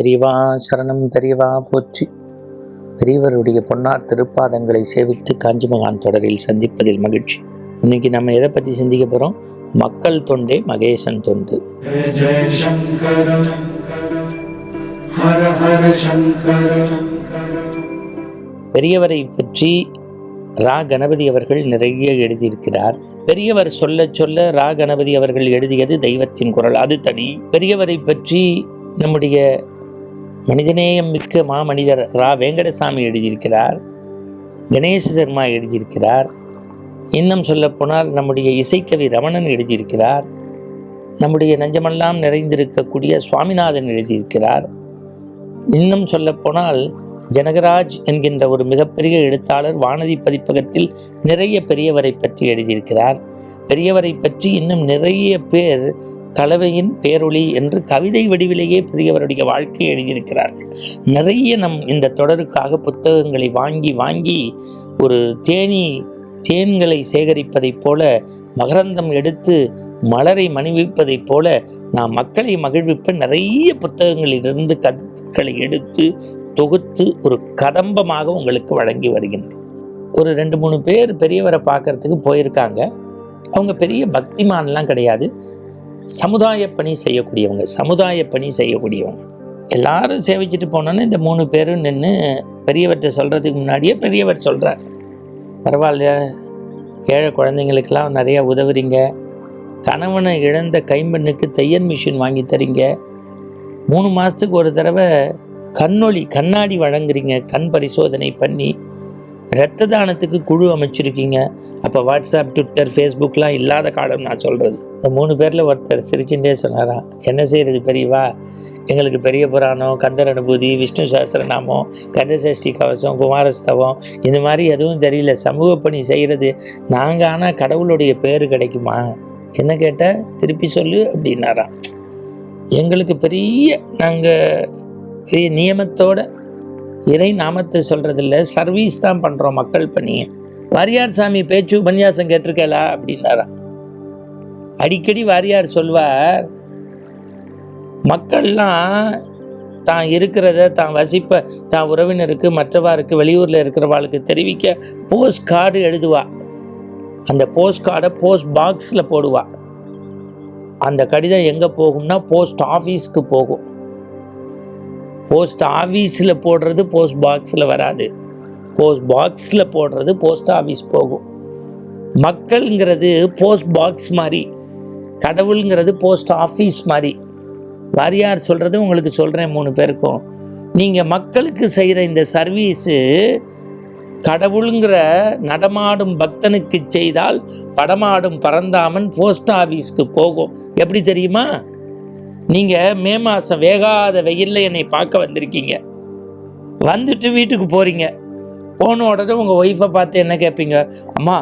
பெரியவா சரணம் பெரியவா போற்றி. பெரியவருடைய பொன்னார் திருப்பாதங்களை சேவித்து காஞ்சிமகான் தொடரில் சந்திப்பதில் மகிழ்ச்சி. இன்னைக்கு நம்ம எதை பற்றி சிந்திக்க போகிறோம் மக்கள் தொண்டே மகேசன் தொண்டு. பெரியவரை பற்றி ரா கணபதி அவர்கள் நிறைய எழுதியிருக்கிறார். பெரியவர் சொல்ல சொல்ல ரா கணபதி அவர்கள் எழுதியது தெய்வத்தின் குரல் அது தனி. பெரியவரை பற்றி நம்முடைய மனிதநேயம் மிக்க மாமனிதர் ரா. வெங்கடசாமி எழுதியிருக்கிறார். கணேச சர்மா எழுதியிருக்கிறார். இன்னும் சொல்லப்போனால் நம்முடைய இசைக்கவி ரமணன் எழுதியிருக்கிறார். நம்முடைய நெஞ்சமெல்லாம் நிறைந்திருக்கக்கூடிய சுவாமிநாதன் எழுதியிருக்கிறார். இன்னும் சொல்லப்போனால் ஜனகராஜ் என்கின்ற ஒரு மிகப்பெரிய எழுத்தாளர் வானதி பதிப்பகத்தில் நிறைய பெரியவரை பற்றி எழுதியிருக்கிறார். பெரியவரை பற்றி இன்னும் நிறைய பேர் கலவையின் பேரொளி என்று கவிதை வடிவிலேயே பெரியவருடைய வாழ்க்கையை எழுதியிருக்கிறார்கள் நிறைய நம் இந்த தொடருக்காக புத்தகங்களை வாங்கி வாங்கி ஒரு தேனி தேன்களை சேகரிப்பதைப் போல மகரந்தம் எடுத்து மலரை மணிவிப்பதைப் போல நாம் மக்களை மகிழ்விப்ப நிறைய புத்தகங்களிலிருந்து கருத்துக்களை எடுத்து தொகுத்து ஒரு கதம்பமாக உங்களுக்கு வழங்கி வருகின்றோம். ஒரு ரெண்டு மூணு பேர் பெரியவரை பார்க்கறதுக்கு போயிருக்காங்க. அவங்க பெரிய பக்திமான்லாம் கிடையாது. சமுதாய பணி செய்யக்கூடியவங்க சமுதாய பணி செய்யக்கூடியவங்க. எல்லாரும் சேவிச்சுட்டு போனோன்னு இந்த மூணு பேரும் நின்று பெரியவர்கிட்ட சொல்கிறதுக்கு முன்னாடியே பெரியவர் சொல்கிறார் பரவாயில்ல ஏழை குழந்தைங்களுக்கெல்லாம் நிறையா உதவுறீங்க. கணவனை இழந்த கைம்பெண்ணுக்கு தையல் மிஷின் வாங்கி தரீங்க. மூணு மாதத்துக்கு ஒரு தடவை கண்ணொளி கண்ணாடி வழங்குறீங்க கண் பரிசோதனை பண்ணி. ரத்த தானத்துக்கு குழு அமைச்சிருக்கீங்க. அப்போ வாட்ஸ்அப் ட்விட்டர் ஃபேஸ்புக்லாம் இல்லாத காலம் நான் சொல்கிறது இந்த மூணு பேரில் ஒருத்தர் சிரிச்சுட்டே சொன்னாராம் என்ன செய்கிறது பெரியவா? எங்களுக்கு பெரிய புராணம் கந்தர் அனுபூதி விஷ்ணு சாஸ்திரநாமம் கந்தசஷ்டி கவசம் குமாரஸ்தவம் இந்த மாதிரி எதுவும் தெரியல. சமூக பணி செய்கிறது நாங்கள் ஆனால் கடவுளுடைய பேர் கிடைக்குமா? என்ன கேட்டால் திருப்பி சொல்லு அப்படின்னாராம். எங்களுக்கு பெரிய நாங்கள் பெரிய நியமத்தோட இறை நாமத்தை சொல்கிறதில்ல சர்வீஸ் தான் பண்ணுறோம் மக்கள் பணி வாரியார் சாமி பேச்சு உபன்யாசம் கேட்டிருக்கலா அப்படின்னாராம் அடிக்கடி வாரியார் சொல்வார் மக்கள்லாம் தான் இருக்கிறத தான் வசிப்ப தான் உறவினருக்கு மற்றவாருக்கு வெளியூரில் இருக்கிறவாளுக்கு தெரிவிக்க போஸ்ட் கார்டு எழுதுவா. அந்த போஸ்ட் கார்டை போஸ்ட் பாக்ஸில் போடுவா. அந்த கடிதம் எங்கே போகும்னா போஸ்ட் ஆஃபீஸ்க்கு போகும். போஸ்ட் ஆஃபீஸில் போடுறது போஸ்ட் பாக்ஸில் வராது. போஸ்ட் பாக்ஸில் போடுறது போஸ்ட் ஆஃபீஸ் போகும். மக்கள்ங்கிறது போஸ்ட் பாக்ஸ் மாதிரி. கடவுளுங்கிறது போஸ்ட் ஆஃபீஸ் மாதிரி. வாரியார் சொல்கிறது உங்களுக்கு சொல்கிறேன் மூணு பேருக்கும். நீங்கள் மக்களுக்கு செய்கிற இந்த சர்வீஸு கடவுளுங்கிற நடமாடும் பக்தனுக்கு செய்தால் படமாடும் பரந்தாமன் போஸ்ட் ஆஃபீஸ்க்கு போகும். எப்படி தெரியுமா? நீங்கள் மே மாதம் வேகாத வெயிலில் என்னை பார்க்க வந்திருக்கீங்க. வந்துட்டு வீட்டுக்கு போகிறீங்க போன உடனே உங்கள் ஒய்ஃபை பார்த்து என்ன கேட்பீங்க அம்மா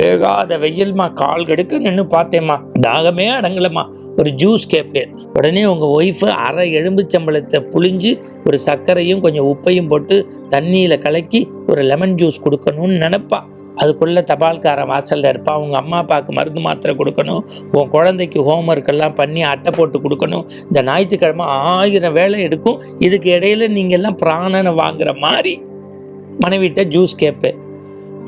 வேகாத வெயில்மா கால் கெடுக்க நின்று பார்த்தேம்மா. தாகமே அடங்கலம்மா. ஒரு ஜூஸ் கேட்பேன் உடனே உங்கள் ஒய்ஃபு அரை எலும்புச்சம்பளத்தை புழிஞ்சு ஒரு சர்க்கரையும் கொஞ்சம் உப்பையும் போட்டு தண்ணியில் கலக்கி ஒரு லெமன் ஜூஸ் கொடுக்கணும்னு நினப்பா. அதுக்குள்ளே தபால்காரன் வாசலில் இருப்பான் உங்கள் அம்மா அப்பாவுக்கு மருந்து மாத்திரை கொடுக்கணும். உன் குழந்தைக்கு ஹோம் ஒர்க்கெல்லாம் பண்ணி அட்டை போட்டு கொடுக்கணும். இந்த ஞாயிற்றுக்கிழமை ஆயிரம் வேலை எடுக்கும். இதுக்கு இடையில நீங்கள்லாம் பிராணனை வாங்குற மாதிரி மனைவிட்ட ஜூஸ் கேட்பேன்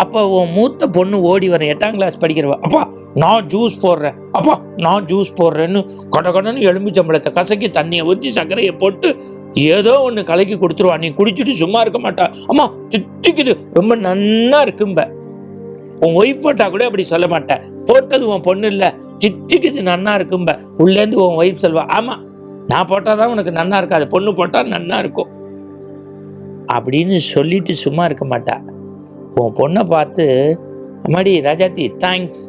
அப்போ உன் மூத்த பொண்ணு ஓடி வரேன் எட்டாம் கிளாஸ் படிக்கிறவ அப்பா நான் ஜூஸ் போடுறேன். அப்பா நான் ஜூஸ் போடுறேன்னு கொட கொடன்னு எலும்புச்சம்பளத்தை கசக்கி தண்ணியை ஊற்றி சர்க்கரையை போட்டு ஏதோ ஒன்று கலக்கி கொடுத்துருவா. நீ குடிச்சிட்டு சும்மா இருக்க மாட்டா. அம்மா திட்டிக்குது ரொம்ப நன்னா இருக்கும்ப. உன் ஒய்ஃப் போட்டா கூட அப்படி சொல்ல மாட்டேன். போட்டது உன் பொண்ணு இல்லை. சிட்டிக்குது நன்னா இருக்கும்ப. உள்ளேருந்து உன் ஒய்ஃப் சொல்வா ஆமாம் நான் போட்டால் தான் உனக்கு நன்னா இருக்காது பொண்ணு போட்டால் நன்னா இருக்கும். அப்படின்னு சொல்லிட்டு சும்மா இருக்க மாட்டா. உன் பொண்ணை பார்த்து அம்மாடி ராஜாத்தி தேங்க்ஸ்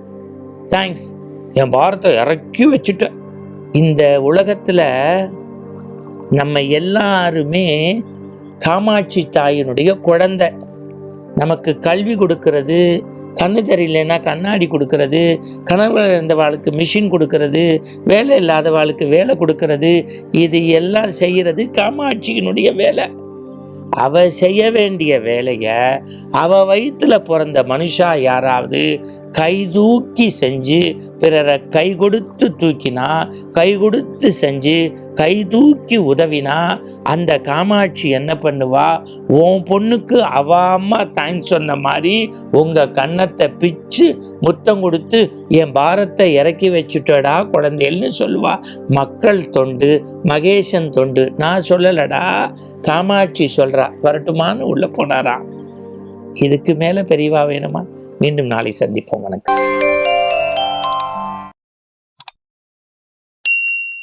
தேங்க்ஸ் என் பாரத்தை இறக்கி வச்சுட்டேன். இந்த உலகத்தில் நம்ம எல்லாருமே காமாட்சி தாயினுடைய குழந்தை. நமக்கு கல்வி கொடுக்கறது கண்ணு தெரியலன்னா கண்ணாடி கொடுக்கறது கணவர் இருந்தவாளுக்கு மிஷின் கொடுக்கறது வேலை இல்லாதவாளுக்கு வேலை கொடுக்கறது இது எல்லாம் செய்கிறது காமாட்சியினுடைய வேலை. அவ செய்ய வேண்டிய வேலையை அவ வயிற்றில் பிறந்த மனுஷா யாராவது கை தூக்கி செஞ்சு பிறரை கை கொடுத்து தூக்கினா கை கொடுத்து செஞ்சு கை தூக்கி உதவினா அந்த காமாட்சி என்ன பண்ணுவா? உன் பொண்ணுக்கு அவ அம்மா தேங்க்ஸ் சொன்ன மாதிரி உங்கள் கன்னத்தை பிச்சு முத்தம் கொடுத்து என் பாரத்தை இறக்கி வச்சுட்டடா குழந்தைன்னு சொல்லுவா. மக்கள் தொண்டு மகேசன் தொண்டு. நான் சொல்லலடா. காமாட்சி சொல்கிறா வரட்டுமான்னு உள்ளே போனாரா இதுக்கு மேலே பெரியவா வேணுமா? மீண்டும் நாளை சந்திப்போம். வணக்கம்.